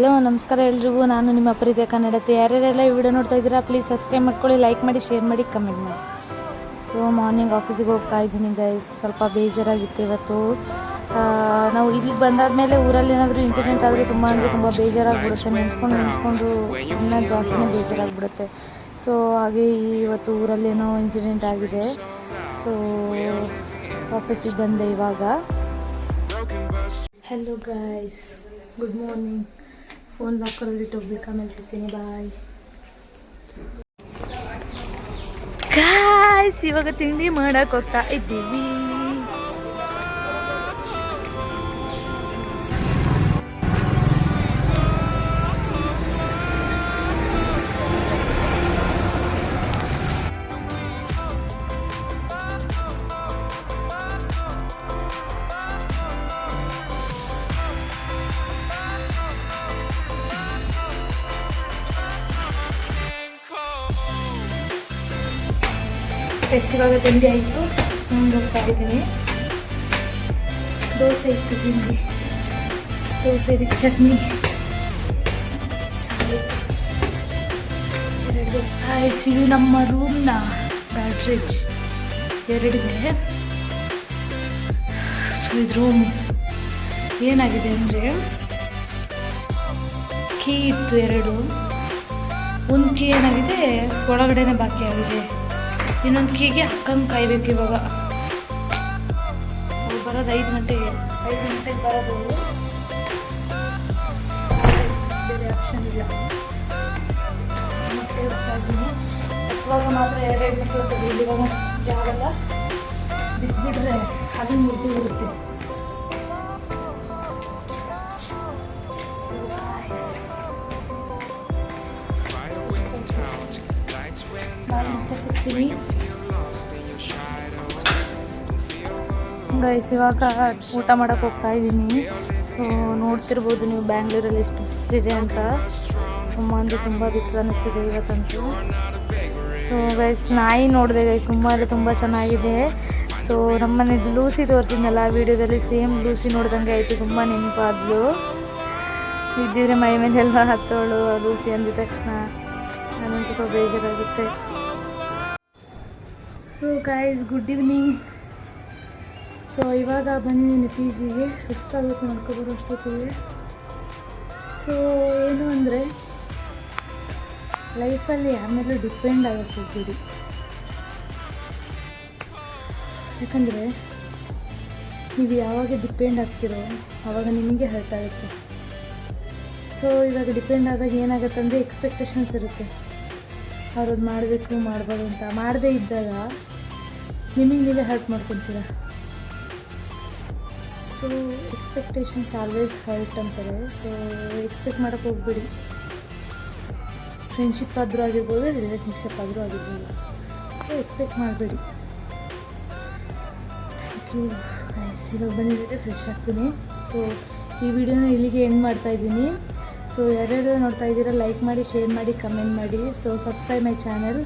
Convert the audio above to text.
Hello, ನಮಸ್ಕಾರ ಎಲ್ರಿಗೂ. ನಾನು ನಿಮ್ಮ ಪ್ರೀತಿಯ ಕನ್ನಡತೆ. ಯಾರ್ಯಾರೆಲ್ಲ ಈ ವಿಡಿಯೋ ನೋಡ್ತಾ ಇದ್ದೀರಾ ಪ್ಲೀಸ್ ಸಬ್ಸ್ಕ್ರೈಬ್ ಮಾಡ್ಕೊಳ್ಳಿ ಲೈಕ್ ಮಾಡಿ ಶೇರ್ ಮಾಡಿ ಕಮೆಂಟ್ ಮಾಡಿ. ಸೊ ಮಾರ್ನಿಂಗ್ ಆಫೀಸಿಗೆ ಹೋಗ್ತಾ ಇದ್ದೀನಿ ಗೈಸ್ ಸ್ವಲ್ಪ ಬೇಜಾರಾಗಿತ್ತು ಇವತ್ತು. ನಾವು ಇಲ್ಲಿಗೆ ಬಂದಾದ್ಮೇಲೆ ಊರಲ್ಲಿ ಏನಾದರೂ ಇನ್ಸಿಡೆಂಟ್ ಆದರೆ ತುಂಬ ಅಂದರೆ ತುಂಬ ಬೇಜಾರಾಗ್ಬಿಡುತ್ತೆ. ನೆನೆಸ್ಕೊಂಡು ನೆನೆಸ್ಕೊಂಡು ಇನ್ನೂ ಜಾಸ್ತಿನೇ ಬೇಜಾರಾಗ್ಬಿಡುತ್ತೆ. ಸೊ ಹಾಗೆ ಇವತ್ತು ಊರಲ್ಲೇನೋ ಇನ್ಸಿಡೆಂಟ್ ಆಗಿದೆ. ಸೊ ಆಫೀಸಿಗೆ ಬಂದೆ ಇವಾಗ. Hello guys good morning phone ಲಾಕರಲ್ಲಿ ಇಟ್ಟೋಗ್ಬೇಕು ಆಮೇಲೆ ಸಿಗ್ತೀನಿ ಬಾಯ್. ಗಾಯ್ಸ್ ಇವಾಗ ತಿಂಡಿ ಮಾಡಕ್ಕೆ ಹೋಗ್ತಾ ಇದ್ದೀವಿ. ಎಸ್ ಇವಾಗ ತಿಂಡಿ ಆಯಿತು. ನಾನು ಹೋಗ್ತಾ ಇದ್ದೀನಿ ದೋಸೆ ಇತ್ತು ತಿಂಡಿ. ದೋಸೆ ಇದಕ್ಕೆ ಚಟ್ನಿ. ಎರಡು ಆಯ್ಸ್ ಇದು ನಮ್ಮ ರೂಮ್ನ ಬ್ಯಾಟ್ರಿಜ್ ಎರಡಿದೆ ಸೊ ಇದು ರೂಮ್ ಏನಾಗಿದೆ ಅಂದರೆ, ಕೀ ಇತ್ತು ಎರಡು. ಒಂದು ಕೀ ಏನಾಗಿದೆ, ಒಳಗಡೆನೆ ಬಾಕಿ ಆಗಿದೆ. ಇನ್ನೊಂದು ಕೀಗೆ ಅಕ್ಕಂಗೆ ಕಾಯ್ಬೇಕು ಇವಾಗ. ಬರೋದು ಐದು ಗಂಟೆಗೆ. ಐದು ಗಂಟೆಗೆ ಬರೋದು. ಬೇರೆ ಆಪ್ಷನ್ ಇಲ್ಲ. ಮತ್ತೆ ಇವಾಗ ಮಾತ್ರ ಎರಡೆರಡು ಮಕ್ಕಳು ಇವಾಗ ಯಾವಾಗ ಬಿಟ್ಬಿಟ್ರೆ ಅದನ್ನು ಮುಗಿದು ಬಿಡುತ್ತೆ ಗೈಸ್ ಇವಾಗ ಊಟ ಮಾಡಕ್ಕೆ ಹೋಗ್ತಾ ಇದ್ದೀನಿ. ಸೊ ನೋಡ್ತಿರ್ಬೋದು ನೀವು ಬ್ಯಾಂಗ್ಳೂರಲ್ಲಿ ಎಷ್ಟು ಬಿಸಿಲಿದೆ ಅಂತ. ತುಂಬ ಅಂದರೆ ತುಂಬ ಬಿಸಿಲು ಅನ್ನಿಸ್ತಿದೆ ಇವತ್ತಂತೂ. ಸೊ ಗೈಸ್ ನಾಯಿ ನೋಡಿದೆ ಗೈಸ್ ತುಂಬ ಅಂದರೆ ತುಂಬ ಚೆನ್ನಾಗಿದೆ. ಸೊ ನಮ್ಮನೇದು ಲೂಸಿ ತೋರಿಸಿದ್ನಲ್ಲ ವಿಡಿಯೋದಲ್ಲಿ ಸೇಮ್ ಲೂಸಿ ನೋಡ್ದಂಗೆ ಆಯಿತು, ತುಂಬ ನೆನಪಾದ್ಲು. ಇದ್ದಿದ್ರೆ ಮೈ ಮೇಲೆಲ್ಲ ಹತ್ತೋಳು ಲೂಸಿ ಅಂದಿದ ತಕ್ಷಣ. ನನಗೆ ಸ್ವಲ್ಪ ಬೇಜಾರಾಗುತ್ತೆ. So guys good evening so ಇವಾಗ ಬಂದಿದ್ದೀನಿ ಪಿ ಜಿಗೆ ಸುಸ್ತಾಗುತ್ತೆ ನೋಡ್ಕೊಬರೋ ಅಷ್ಟೊತ್ತಿಗೆ. ಸೊ ಏನು ಅಂದರೆ ಲೈಫಲ್ಲಿ ಆಮೇಲೆ ಡಿಪೆಂಡ್ ಆಗುತ್ತೆ ಗುಡಿ ಯಾಕಂದರೆ, ನೀವು ಯಾವಾಗ ಡಿಪೆಂಡ್ ಆಗ್ತಿರೋ ಆವಾಗ ನಿಮಗೆ ಹರ್ಟ್ ಆಗುತ್ತೆ. ಸೊ ಇವಾಗ ಡಿಪೆಂಡ್ ಆದಾಗ ಏನಾಗುತ್ತೆ ಅಂದರೆ ಎಕ್ಸ್ಪೆಕ್ಟೇಷನ್ಸ್ ಇರುತ್ತೆ. ಅವ್ರದ್ದು ಮಾಡಬೇಕು, ಮಾಡ್ಬೋದು ಅಂತ. ಮಾಡದೇ ಇದ್ದಾಗ ನಿಮಗೆ ನೀವೇ ಹರ್ಟ್ ಮಾಡ್ಕೊತೀರ? ಸೊ ಎಕ್ಸ್ಪೆಕ್ಟೇಷನ್ಸ್ ಆಲ್ವೇಸ್ ಹರ್ಟ್ ಅಂತಾರೆ. ಸೊ ಎಕ್ಸ್ಪೆಕ್ಟ್ ಮಾಡೋಕ್ಕೆ ಹೋಗ್ಬಿಡಿ. ಫ್ರೆಂಡ್ಶಿಪ್ ಆದರೂ ಆಗಿರ್ಬೋದು ರಿಲೇಷನ್ಶಿಪ್ ಆದರೂ ಆಗಿರ್ಬೋದು. ಸೊ ಎಕ್ಸ್ಪೆಕ್ಟ್ ಮಾಡಬೇಡಿ. ಥ್ಯಾಂಕ್ ಯು ಬಂದಿದ್ದರೆ ಫ್ರೆಶ್ ಆಗ್ತೀನಿ. ಸೊ ಈ ವಿಡಿಯೋನ ಇಲ್ಲಿಗೆ ಎಂಡ್ ಮಾಡ್ತಾ ಇದ್ದೀನಿ. ಸೊ ಯಾರ್ಯಾರು ನೋಡ್ತಾ ಇದ್ದೀರಾ ಲೈಕ್ ಮಾಡಿ ಶೇರ್ ಮಾಡಿ ಕಮೆಂಟ್ ಮಾಡಿ. So subscribe my channel